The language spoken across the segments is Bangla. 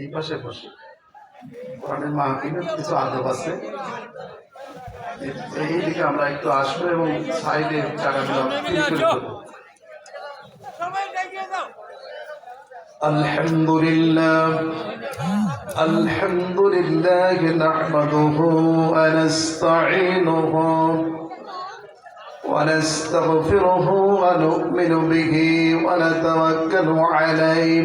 এই পাশে বসে কোরআনের মাহফিলের কিছু আদব আছে এই- এই দিকে আমরা একটু আসবো এবং সাইডে জায়গাগুলো ফিল করে দেবো الحمد لله الحمد لله نحمده ونستعينه ونستغفره ونؤمن به ونتوكل عليه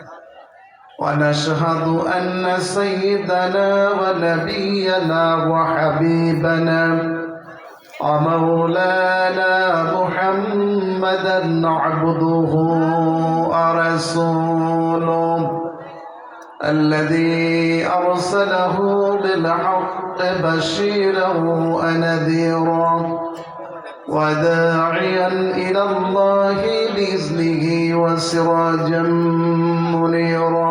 ونشهد أن سيدنا ونبينا وحبيبنا ومولانا محمدا عبده ورسوله الذي أرسله بالحق بشيرا ونذيرا وداعيا إلى الله بإذنه وسراجا منيرا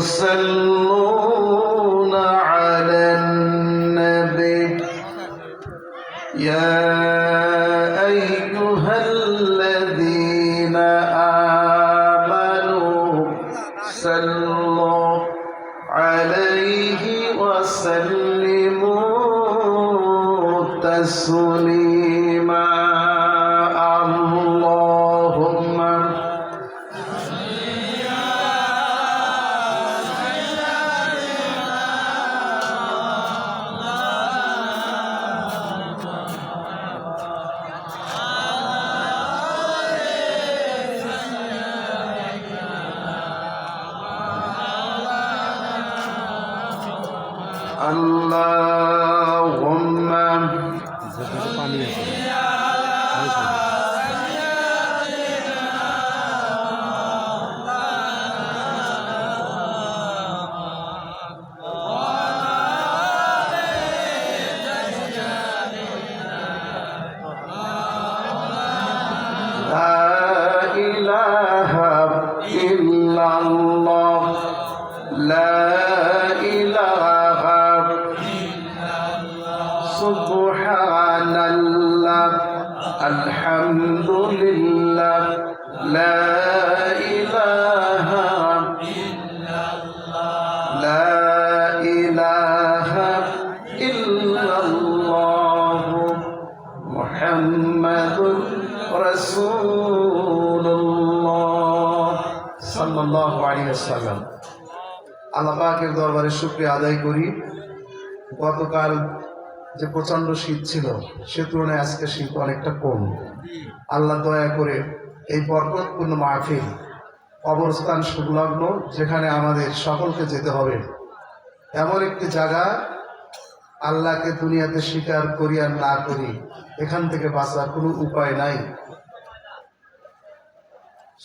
يصلون على النبي. يا اللهم الحمد لله لا إله لا إله إلا الله محمد رسول الله صلى الله عليه وسلم আল্লাহ পাকের দরবারে শুক্রিয়া আদায় করি গতকাল যে প্রচণ্ড শীত ছিল, সে তুলনায় আজকে শীত অনেকটা কম। আল্লাহ দয়া করে এই বরকতপূর্ণ মাহফিল অবস্থান সংলগ্ন, যেখানে আমাদের সকলকে যেতে হবে। এমন একটি জায়গা আল্লাহকে দুনিয়াতে স্বীকার করি আর না করি, এখান থেকে বাঁচার কোনো উপায় নাই।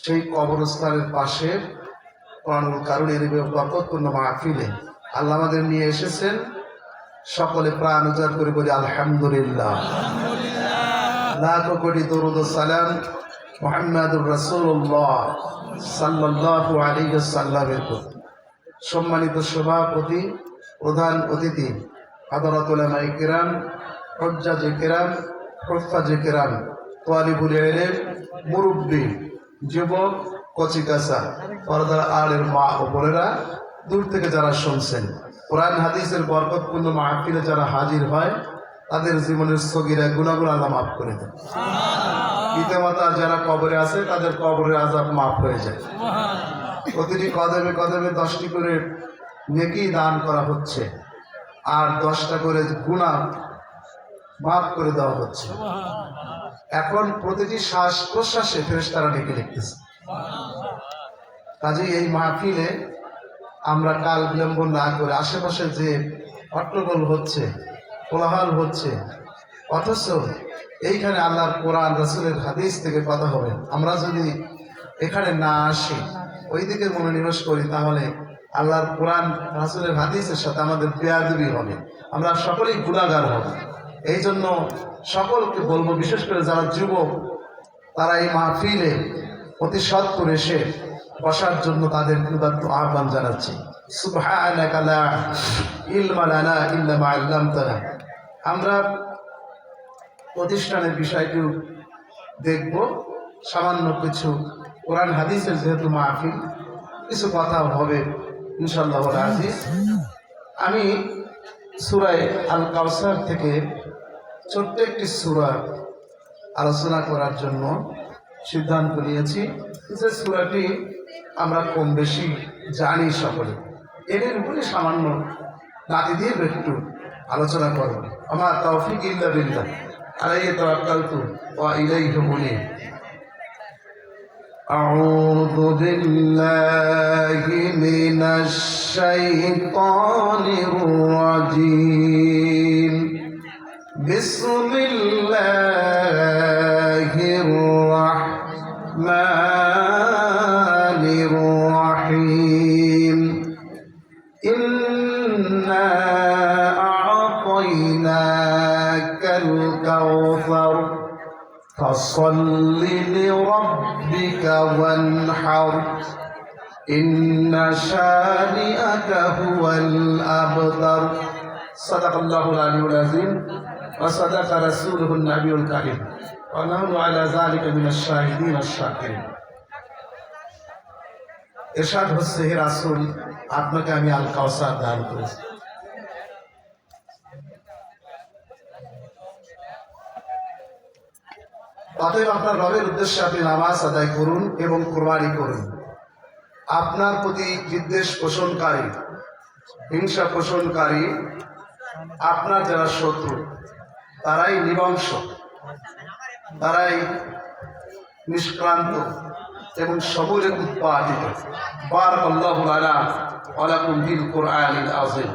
সেই কবরস্থানের পাশে কারণ এর বরকতপূর্ণ মাহফিলে আল্লাহ আমাদের নিয়ে এসেছেন। সকলে প্রাণ উজাড় করে বলি আলহামদুলিল্লাহ। লাখ কোটি দরুদ সালাম মোহাম্মদুর রাসূলুল্লাহ সাল্লাল্লাহু আলাইহি সাল্লামের প্রতি। সম্মানিত সভাপতি প্রধান অতিথি আদালত উলামায়ে কিরাম হজ্জাজে কিরাম হফাজে কিরাম তোয়ালিবুল ইলম মুরব্বী যুবক কচিকাসা পর্দার আলের মা ও বোনেরা দূর থেকে যারা শুনছেন। কোরআন হাদিসের বরকতপূর্ণ মাহফিলে যারা হাজির হয় তাদের জীবনের স্থগিরা গুণাগুণ আল্লাহ মাফ করে দেন। পিতামাতা যারা কবরে আছে তাদের কবরের আজাব মাফ হয়ে যায়। প্রতিটি কদমে কদমে দশটি করে নেকি দান করা হচ্ছে আর দশটা করে গুণা মাফ করে দেওয়া হচ্ছে। এখন প্রতিটি শ্বাস প্রশ্বাসে ফেরেশতারা ডেকে লিখতেছে। কাজেই এই মাহফিলে আমরা কাল বিলম্ব না করে আশেপাশে যে হট্টগোল হচ্ছে, কোলাহল হচ্ছে, অথচ এইখানে আল্লাহর কোরআন, রসুলের হাদিস থেকে কথা হবে। আমরা যদি এখানে না আসি ওই দিকে মনোনিবেশ করি, তাহলে আল্লাহর কোরআন, রাসুলের হাদিসের সাথে আমাদের বেয়াদবি হবে। আমরা সকলেই গুণাগার হব। এই জন্য সকলকে বলব, বিশেষ করে যারা যুবক, তারা এই মাহফিলে অতি সত্তর এসে বসার জন্য তাদের উদাত্ত আহ্বান জানাচ্ছি। আমরা প্রতিষ্ঠানের বিষয়টি দেখব। সামান্য কিছু কোরআন হাদিসের যেহেতু মাহফিল, কিছু কথা হবে ইনশাল্লাহ আজিজ আমি সুরায় আল কাউসার থেকে ছোট্ট একটি সুরা আলোচনা করার জন্য সিদ্ধান্ত নিয়েছি। যে সুরাটি আমরা কম বেশি জানি সকলে এর উপরে সামান্য নাতি দিয়ে একটু আলোচনা করব আমার তৌফিক ইল্লা বিল্লাহ আলাইহি তাওয়াক্কালতু ওয়া ইলাইহি মুনিব أعوذ بالله من الشيطان الرجيم بسم الله فصل لربك وانحر إن شانئك هو الأبتر صدق الله العلي العظيم وصدق رسوله النبي الكريم ونحن على ذلك من الشاهدين الشاكرين এরশাদ হচ্ছে হে রাসূল আপনাকে আমি আল কাউসার দান করেছি অতএব আপনার রবের উদ্দেশ্যে আপনি নামাজ আদায় করুন এবং কোরবানি করুন। আপনার প্রতি বিদ্বেষ পোষণকারী, হিংসা পোষণকারী আপনার যারা শত্রু, তারাই নিবংশ, তারাই নিষ্ক্রান্ত এবং সবলে উৎপাদিত। বার আল্লাহ আলা আলাকুম বিল কোরআনিল আযীম।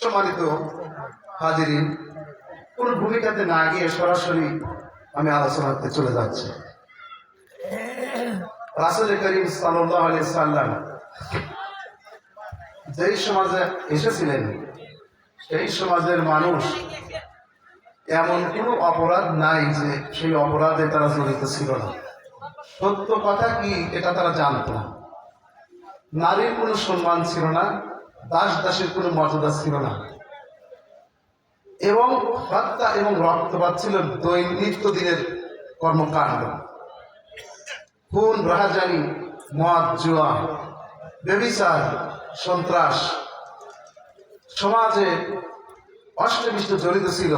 সম্মানিত হাজিরিন, কোন ভূমিকাতে না গিয়ে সরাসরি আমি আলোচনাতে চলে যাচ্ছি। রাসুল করিম সাল্লাহ সাল্লাম যেই সমাজে এসেছিলেন, সেই সমাজের মানুষ এমন কোনো অপরাধ নাই যে সেই অপরাধে তারা জড়িত ছিল না। সত্য কথা কি এটা তারা জানত না। নারীর কোনো সম্মান ছিল না দাস দাসের কোনো মর্যাদা ছিল না। এবং হত্যা এবং রক্তপাত ছিল দৈনিত্য দিনের কর্মকাণ্ড। খুন, রাহাজানি, মদ, জুয়া, বেবিচার, সন্ত্রাস সমাজে অষ্টবিষ্ট জড়িত ছিল।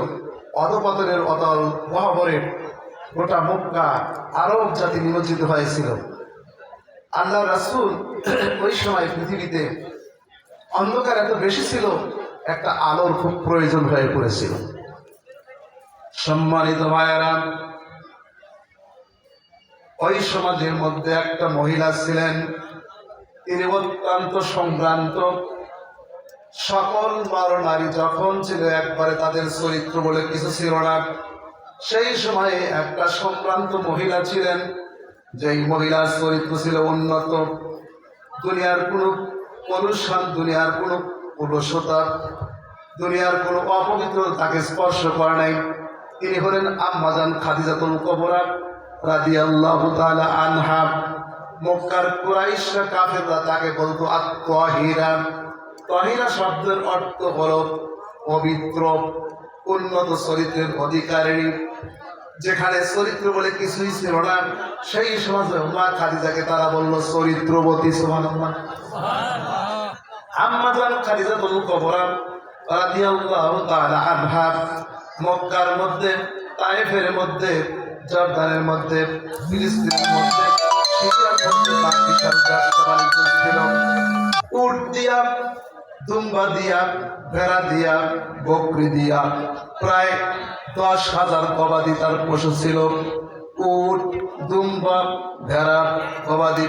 অধপতনের অতল মহাবরের গোটা মক্কা আরব জাতি নিমজ্জিত হয়েছিল। আল্লাহ রাসুল ওই সময় পৃথিবীতে অন্ধকার এত বেশি ছিল একটা আলোর খুব প্রয়োজন হয়ে পড়েছিল। সম্মানিত ভাইয়ারা, ওই সমাজের মধ্যে একটা মহিলা ছিলেন, তিনি অত্যন্ত সংক্রান্ত। সকল নর নারী যখন ছিল, একবারে তাদের চরিত্র বলে কিছু ছিল না। সেই সময়ে একটা সম্ভ্রান্ত মহিলা ছিলেন, যেই মহিলার চরিত্র ছিল উন্নত। দুনিয়ার কোনো পলুষণ দুনিয়ার কোনো পুরুষতা দুনিয়ার কোনো অপবিত্র তাকে স্পর্শ করে নাই। তিনি হলেন আম্মাজান খাদিজাতুল কবরা রাদিয়াল্লাহু তাআলা আনহা। মক্কার কুরাইশরা কাফেররা তাকে বলতো আত্মহিরা তহিরা শব্দের অর্থ হল পবিত্র, উন্নত চরিত্রের অধিকারিণী। যেখানে চরিত্র বলে কিছুই ছিল না, সেই সমাজে মা খাদিজাকে তারা বলল, চরিত্রবতী সুবহানাল্লাহ। আম্মাজান মক্কার মধ্যে, তায়েফের মধ্যে, জর্দানের মধ্যে উট দিয়া, দুম্বা দিয়া, ভেড়া দিয়া, বকরি দিয়া প্রায় দশ হাজার গবাদি তার পশু ছিল। উট, দুম্বা, ভেড়া, গবাদি